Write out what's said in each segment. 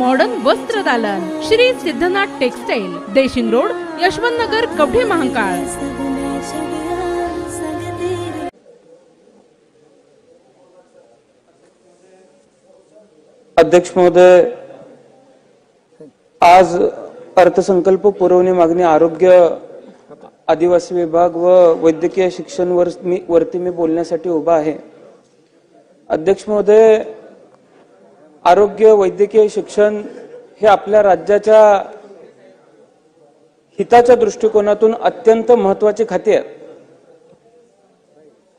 Modern वस्त्र दालन. Shri Siddhanath textile Deshing road Yashwant Nagar Kavathe Mahakal. अध्यक्ष महोदय आज अर्थसंकल्प पुरवणी मागणी आरोग्य आदिवासी विभाग व वैद्यकीय शिक्षण वर मी वरती मी बोलण्यासाठी उभा आहे. अध्यक्ष महोदय आरोग्य वैद्यकीय शिक्षण हे आपल्या राज्याच्या हिताच्या दृष्टिकोनातून अत्यंत महत्वाची खाती आहेत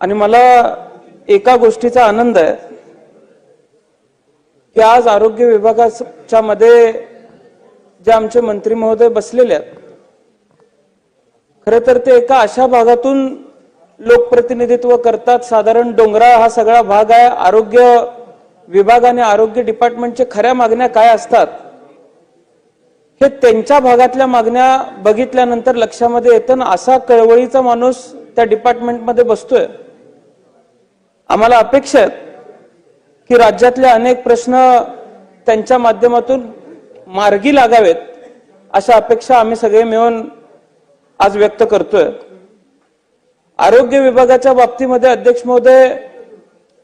आणि मला एका गोष्टीचा आनंद आहे की आज आरोग्य विभागाच्या मध्ये जे आमचे मंत्री महोदय बसलेले आहेत खर तर ते एका अशा भागातून लोकप्रतिनिधित्व करतात. साधारण डोंगराळ हा सगळा भाग आहे आरोग्य विभाग आणि आरोग्य डिपार्टमेंटच्या खऱ्या मागण्या काय असतात? हे त्यांच्या भागातल्या मागण्या बघितल्यानंतर लक्षामध्ये येतं ना असा कळवळीचा माणूस त्या डिपार्टमेंटमध्ये बसतोय. आम्हाला अपेक्षा आहेत की राज्यातले अनेक प्रश्न त्यांच्या माध्यमातून मार्गी लागावेत अशा अपेक्षा आम्ही सगळे मिळून आज व्यक्त करतोय. आरोग्य विभागाच्या बाबतीमध्ये अध्यक्ष महोदय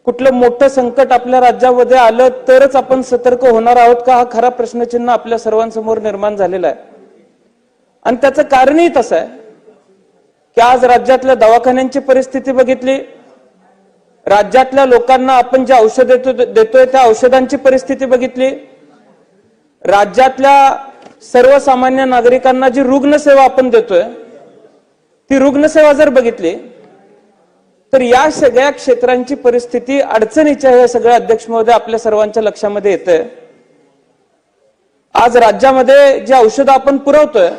कुठलं मोठं संकट आपल्या राज्यामध्ये आलं तरच आपण सतर्क होणार आहोत का? हा खरा प्रश्नचिन्ह आपल्या सर्वांसमोर निर्माण झालेला आहे. आणि त्याचं कारणही तसं आहे की आज राज्यातल्या दवाखान्यांची परिस्थिती बघितली. राज्यातल्या लोकांना आपण जे औषध देतो देतोय त्या औषधांची परिस्थिती बघितली. राज्यातल्या सर्वसामान्य नागरिकांना जी रुग्णसेवा आपण देतोय ती रुग्णसेवा जर बघितली तर या सगळ्या क्षेत्रांची परिस्थिती अडचणीच्या हे सगळं अध्यक्ष महोदय आपल्या सर्वांच्या लक्षामध्ये येतंय. आज राज्यामध्ये जे औषधं आपण पुरवतोय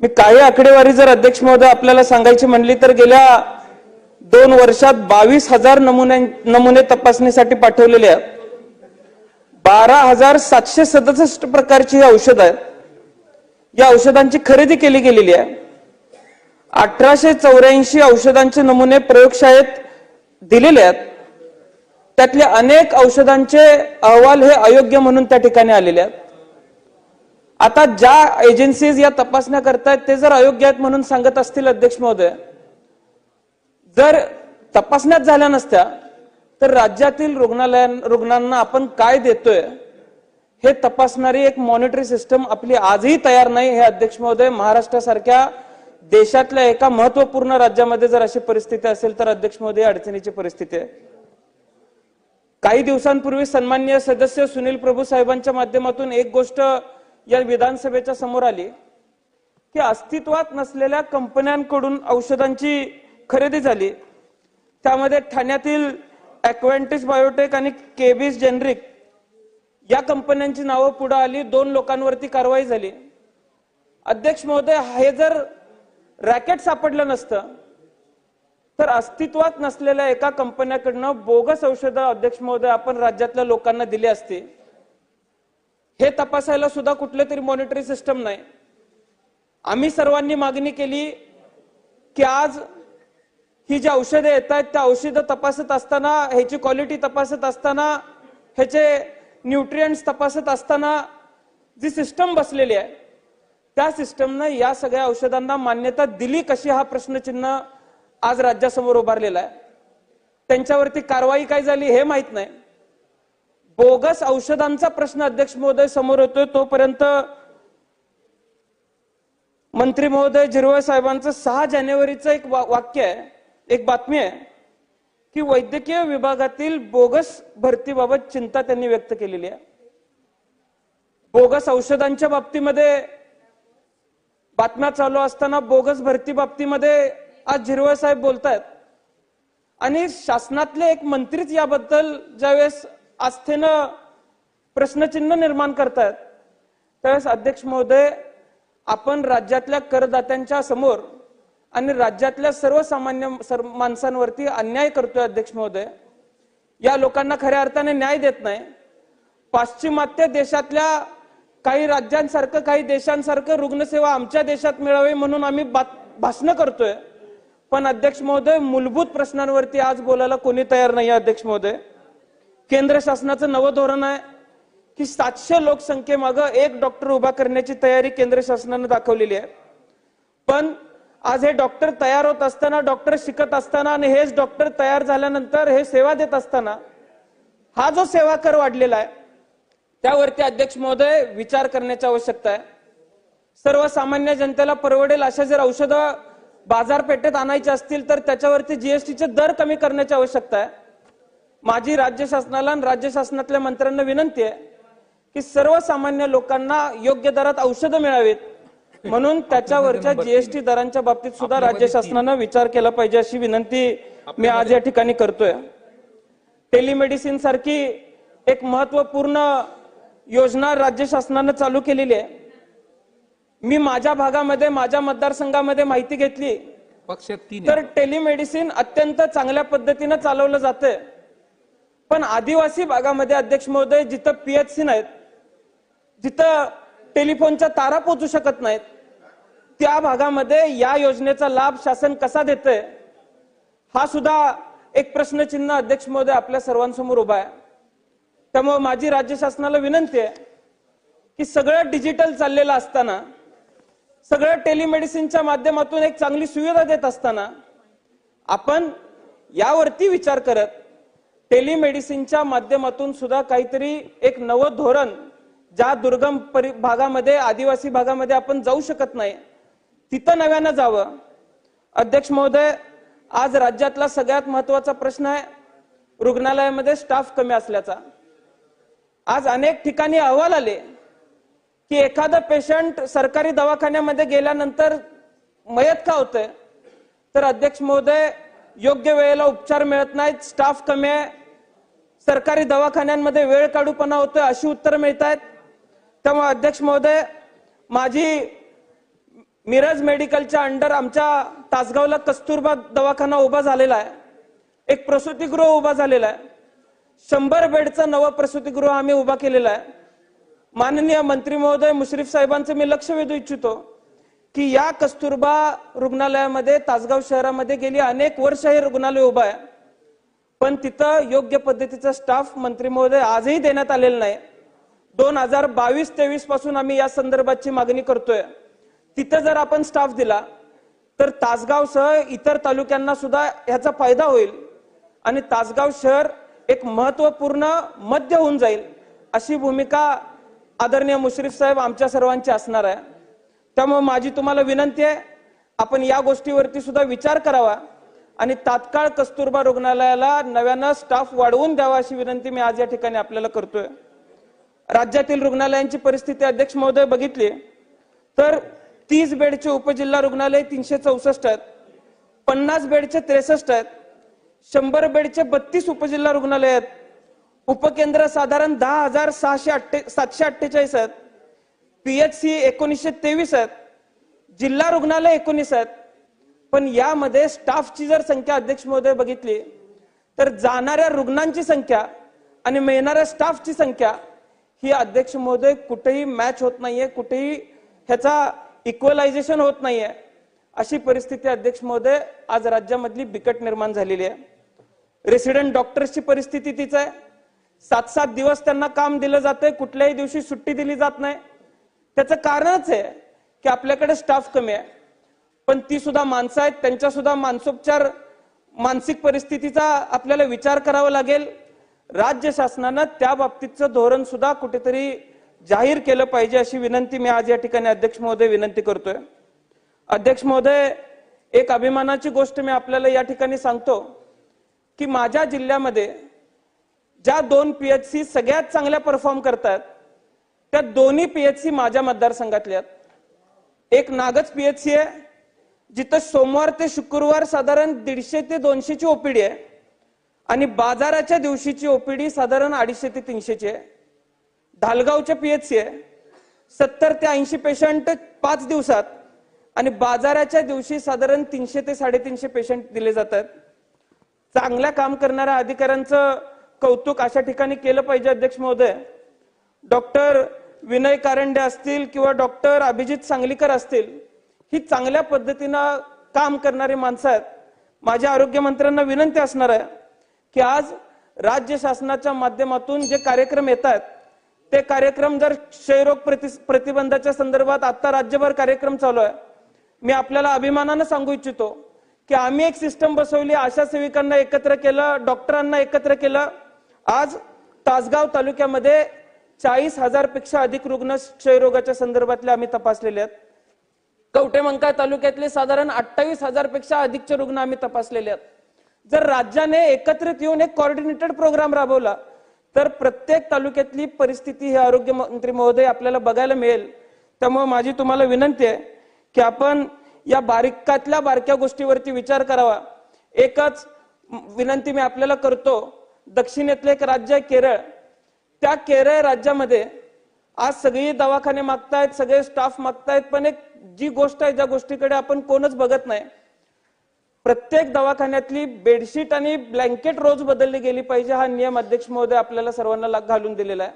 मी काही आकडेवारी जर अध्यक्ष महोदय आपल्याला सांगायची म्हणली तर गेल्या दोन वर्षात बावीस हजार नमुने नमुने तपासणीसाठी पाठवलेले आहेत. बारा हजार सातशे सदुसष्ट प्रकारची ही औषध आहेत. या औषधांची खरेदी केली गेलेली आहे. अठराशे चौऱ्याऐंशी औषधांचे नमुने प्रयोगशाळेत दिलेले आहेत. त्यातले अनेक औषधांचे अहवाल हे अयोग्य म्हणून त्या ठिकाणी आलेले आहेत. आता ज्या एजन्सीज या तपासण्या करतायत ते जर अयोग्य आहेत म्हणून सांगत असतील अध्यक्ष महोदय जर तपासण्यात झाल्या नसत्या तर राज्यातील रुग्णालयां रुग्णांना आपण काय देतोय हे तपासणारी एक मॉनिटरी सिस्टम आपली आजही तयार नाही हे अध्यक्ष महोदय महाराष्ट्रासारख्या देशातल्या एका महत्त्वपूर्ण राज्यामध्ये जर अशी परिस्थिती असेल तर अध्यक्ष महोदय अडचणीची परिस्थिती आहे. काही दिवसांपूर्वी सन्मान्य सदस्य सुनील प्रभू साहेबांच्या माध्यमातून एक गोष्ट या विधानसभेच्या समोर आली की अस्तित्वात नसलेल्या कंपन्यांकडून औषधांची खरेदी झाली. त्यामध्ये ठाण्यातील अक्वेंटिस बायोटेक आणि केबीस जेनरिक या कंपन्यांची नावं पुढे आली दोन लोकांवरती कारवाई झाली. अध्यक्ष महोदय हे जर रॅकेट सापडलं नसतं. तर अस्तित्वात नसलेल्या एका कंपन्याकडनं बोगस औषधं अध्यक्ष महोदय आपण राज्यातल्या लोकांना दिली असते. हे तपासायला सुद्धा कुठले तरी मॉनिटरी सिस्टम नाही. आम्ही सर्वांनी मागणी केली की आज ही जी औषधं येत आहेत त्या औषधं तपासत असताना ह्याची क्वालिटी तपासत असताना ह्याचे न्यूट्रियंट्स तपासत असताना जी सिस्टम बसलेली आहे त्या सिस्टमनं या सगळ्या औषधांना मान्यता दिली कशी हा प्रश्नचिन्ह आज राज्यासमोर उभारलेला आहे. त्यांच्यावरती कारवाई काय झाली हे माहीत नाही. बोगस औषधांचा प्रश्न अध्यक्ष महोदय समोर येतोय तोपर्यंत मंत्री महोदय जिरवळ साहेबांचं सहा जानेवारीचं एक वा- वाक्य आहे एक बातमी आहे की वैद्यकीय विभागातील बोगस भरतीबाबत चिंता त्यांनी व्यक्त केलेली आहे. बोगस औषधांच्या बाबतीमध्ये बातम्या चालू असताना बोगस भरती बाबतीमध्ये आज झिरवळ साहेब बोलतायत. आणि शासनातले एक मंत्रीच याबद्दल ज्यावेळेस आस्थेनं प्रश्नचिन्ह निर्माण करतायत त्यावेळेस अध्यक्ष महोदय आपण राज्यातल्या करदात्यांच्या समोर आणि राज्यातल्या सर्वसामान्य सर्व माणसांवरती अन्याय करतोय अध्यक्ष महोदय. या लोकांना खऱ्या अर्थाने न्याय देत नाही. पाश्चिमात्य देशातल्या काही राज्यांसारखं काही देशांसारखं रुग्णसेवा आमच्या देशात मिळावी म्हणून आम्ही भाषणं करतोय. पण अध्यक्ष महोदय मूलभूत प्रश्नांवरती आज बोलायला कोणी तयार नाही अध्यक्ष महोदय. केंद्र शासनाचं नवं धोरण आहे की सातशे लोकसंख्येमागं एक डॉक्टर उभा करण्याची तयारी केंद्र शासनानं दाखवलेली आहे. पण आज हे डॉक्टर तयार होत असताना डॉक्टर शिकत असताना आणि हेच डॉक्टर तयार झाल्यानंतर हे सेवा देत असताना हा जो सेवा कर वाढलेला आहे त्यावरती अध्यक्ष महोदय विचार करण्याची आवश्यकता आहे. सर्वसामान्य जनतेला परवडेल अशा जर औषधं बाजारपेठेत आणायची असतील तर त्याच्यावरती जीएसटीचे दर कमी करण्याची आवश्यकता आहे. माझी राज्य शासनाला आणि राज्य शासनातल्या मंत्र्यांना विनंती आहे की सर्वसामान्य लोकांना योग्य दरात औषधं मिळावीत. म्हणून त्याच्यावरच्या जीएसटी दरांच्या बाबतीत सुद्धा राज्य शासनानं विचार केला पाहिजे अशी विनंती मी आज या ठिकाणी करतोय. टेलिमेडिसिन सारखी एक महत्त्वपूर्ण योजना राज्य शासनानं चालू केलेली आहे. मी माझ्या भागामध्ये माझ्या मतदारसंघामध्ये माहिती घेतली. पक्ष तीन तर टेलिमेडिसिन अत्यंत चांगल्या पद्धतीनं चालवलं जातंय. पण आदिवासी भागामध्ये अध्यक्ष महोदय जिथं पीएचसी नाहीत जिथं टेलिफोनच्या तारा पोचू शकत नाहीत त्या भागामध्ये या योजनेचा लाभ शासन कसा देतंय? हा सुद्धा एक प्रश्नचिन्ह अध्यक्ष महोदय आपल्या सर्वांसमोर उभा आहे. त्यामुळे माझी राज्य शासनाला विनंती आहे की सगळं डिजिटल चाललेलं असताना सगळं टेलिमेडिसिनच्या माध्यमातून एक चांगली सुविधा देत असताना आपण यावरती विचार करत टेलिमेडिसिनच्या माध्यमातून सुद्धा काहीतरी एक नवं धोरण ज्या दुर्गम परि भागामध्ये आदिवासी भागामध्ये आपण जाऊ शकत नाही तिथं नव्यानं जावं. अध्यक्ष महोदय आज राज्यातला सगळ्यात महत्त्वाचा प्रश्न आहे रुग्णालयामध्ये स्टाफ कमी असल्याचा. आज अनेक ठिकाणी अहवाल आले की एखादं पेशंट सरकारी दवाखान्यामध्ये गेल्यानंतर मयत का होतंय? तर अध्यक्ष महोदय योग्य वेळेला उपचार मिळत नाहीत स्टाफ कमी आहे सरकारी दवाखान्यांमध्ये वेळ काढूपणा होतोय अशी उत्तरं मिळत आहेत त्यामुळे अध्यक्ष महोदय माझी मिरज मेडिकलच्या अंडर आमच्या तासगावला कस्तुरबा दवाखाना उभा झालेला आहे. एक प्रसूतीगृह उभा झालेला आहे. शंभर बेडचं नवं प्रसूतीगृह आम्ही उभा केलेला आहे. माननीय मंत्री महोदय मुश्रीफ साहेबांचं मी लक्ष वेधू इच्छितो की या कस्तुरबा रुग्णालयामध्ये तासगाव शहरामध्ये गेली अनेक वर्ष हे रुग्णालय उभं आहे. पण तिथं योग्य पद्धतीचा स्टाफ मंत्री महोदय आजही देण्यात आलेला नाही. दोन हजार बावीस तेवीसपासून आम्ही या संदर्भाची मागणी करतोय. तिथं जर आपण स्टाफ दिला तर तासगावसह इतर तालुक्यांना सुद्धा ह्याचा फायदा होईल. आणि तासगाव शहर एक महत्त्वपूर्ण मध्य होऊन जाईल अशी भूमिका आदरणीय मुश्रीफ साहेब आमच्या सर्वांची असणार आहे. त्यामुळे माझी तुम्हाला विनंती आहे आपण या गोष्टीवरती सुद्धा विचार करावा आणि तात्काळ कस्तुरबा रुग्णालयाला नव्यानं स्टाफ वाढवून द्यावा अशी विनंती मी आज या ठिकाणी आपल्याला करतोय. राज्यातील रुग्णालयांची परिस्थिती अध्यक्ष महोदय बघितली तर तीस बेडचे उपजिल्हा रुग्णालय तीनशे चौसष्ट आहेत पन्नास बेडचे त्रेसष्ट आहेत शंभर बेडचे बत्तीस उपजिल्हा रुग्णालय आहेत. उपकेंद्र साधारण दहा हजार सहाशे अठ्ठे सातशे अठ्ठेचाळीस आहेत. पीएचसी एकोणीसशे तेवीस आहेत. जिल्हा रुग्णालय एकोणीस आहेत. पण यामध्ये स्टाफची जर संख्या अध्यक्ष महोदय बघितली तर जाणाऱ्या रुग्णांची संख्या आणि मिळणाऱ्या स्टाफची संख्या ही अध्यक्ष महोदय कुठेही मॅच होत नाहीये कुठेही ह्याचा इक्वलायझेशन होत नाहीये. अशी परिस्थिती अध्यक्ष महोदय आज राज्यामधली बिकट निर्माण झालेली आहे. रेसिडेंट डॉक्टर्सची परिस्थिती तीच आहे. सात सात दिवस त्यांना काम दिलं जातंय कुठल्याही दिवशी सुट्टी दिली जात नाही. त्याचं कारणच आहे की आपल्याकडे स्टाफ कमी आहे. पण ती सुद्धा माणसं आहेत त्यांच्या सुद्धा मानसोपचार मानसिक परिस्थितीचा आपल्याला विचार करावा लागेल. राज्य शासनानं त्या बाबतीतचं धोरण सुद्धा कुठेतरी जाहीर केलं पाहिजे अशी विनंती मी आज या ठिकाणी अध्यक्ष महोदय विनंती करतोय. अध्यक्ष महोदय एक अभिमानाची गोष्ट मी आपल्याला या ठिकाणी सांगतो. की माझ्या जिल्ह्यामध्ये ज्या दोन पी एच सी सगळ्यात चांगल्या परफॉर्म करतात त्या दोन्ही पी एच सी माझ्या मतदारसंघातल्या आहेत. एक नागच पी एच सी आहे जिथं सोमवार ते शुक्रवार साधारण दीडशे ते दोनशेची ओपीडी आहे आणि बाजाराच्या दिवशीची ओपीडी साधारण अडीचशे ते तीनशेची आहे ढालगावचे पीएचसी आहे सत्तर ते ऐंशी पेशंट पाच दिवसात आणि बाजाराच्या दिवशी साधारण तीनशे ते साडेतीनशे पेशंट दिले जातात चांगल्या काम करणाऱ्या अधिकाऱ्यांचं कौतुक अशा ठिकाणी केलं पाहिजे अध्यक्ष महोदय. डॉक्टर विनय कारंडे असतील किंवा डॉक्टर अभिजित सांगलीकर असतील ही चांगल्या पद्धतीनं काम करणारी माणसं आहेत. माझ्या आरोग्यमंत्र्यांना विनंती असणार आहे की आज राज्य शासनाच्या माध्यमातून जे कार्यक्रम येत आहेत ते कार्यक्रम जर क्षयरोग प्रति प्रतिबंधाच्या संदर्भात आता राज्यभर कार्यक्रम चालू आहे मी आपल्याला अभिमानानं सांगू इच्छितो की आम्ही एक सिस्टम बसवली आशा सेविकांना एकत्र केलं डॉक्टरांना एकत्र केलं. आज तासगाव तालुक्यामध्ये चाळीस हजारपेक्षा अधिक रुग्ण क्षयरोगाच्या संदर्भातले आम्ही तपासलेले आहेत. कवटेमंका तालुक्यातले साधारण अठ्ठावीस हजारपेक्षा अधिकचे रुग्ण आम्ही तपासलेले आहेत. जर राज्याने एकत्रित येऊन एक कॉर्डिनेटेड प्रोग्राम राबवला तर प्रत्येक तालुक्यातली परिस्थिती हे आरोग्य मंत्री महोदय आपल्याला बघायला मिळेल. त्यामुळे माझी तुम्हाला विनंती आहे की आपण या बारीकातल्या बारक्या गोष्टीवरती विचार करावा. एकच विनंती मी आपल्याला करतो दक्षिणेतलं एक राज्य आहे केरळ. त्या केरळ राज्यामध्ये आज सगळी दवाखाने मागतायत सगळे स्टाफ मागतायत पण एक जी गोष्ट आहे ज्या गोष्टीकडे आपण कोणच बघत नाही. प्रत्येक दवाखान्यातली बेडशीट आणि ब्लँकेट रोज बदलली गेली पाहिजे हा नियम अध्यक्ष महोदय आपल्याला सर्वांना घालून दिलेला आहे.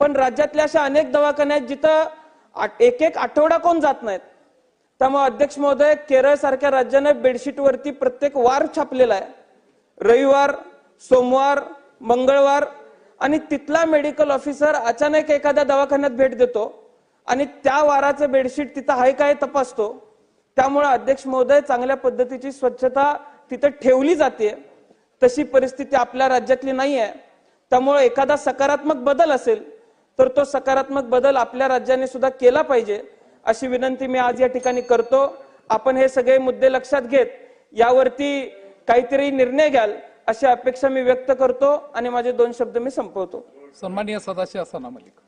पण राज्यातल्या अशा अनेक दवाखाने आहेत जिथं आठ- एक एक आठवडा कोण जात नाहीत त्यामुळे अध्यक्ष महोदय केरळ सारख्या राज्याने बेडशीटवरती प्रत्येक वार छापलेला आहे. रविवार सोमवार मंगळवार आणि तिथला मेडिकल ऑफिसर अचानक एखाद्या दवाखान्यात भेट देतो आणि त्या वाराचं बेडशीट तिथं आहे काय तपासतो. त्यामुळे अध्यक्ष महोदय चांगल्या पद्धतीची स्वच्छता तिथं ठेवली जाते. तशी परिस्थिती आपल्या राज्यातली नाही आहे. त्यामुळे एखादा सकारात्मक बदल असेल तर तो सकारात्मक बदल आपल्या राज्याने सुद्धा केला पाहिजे. अशी विनंती मी आज या ठिकाणी करतो. आपण हे सगळे मुद्दे लक्षात घेत यावरती काहीतरी निर्णय घ्याल अशी अपेक्षा मी व्यक्त करतो आणि माझे दोन शब्द मी संपवतो. सन्माननीय सदाशिव असाना मलिक.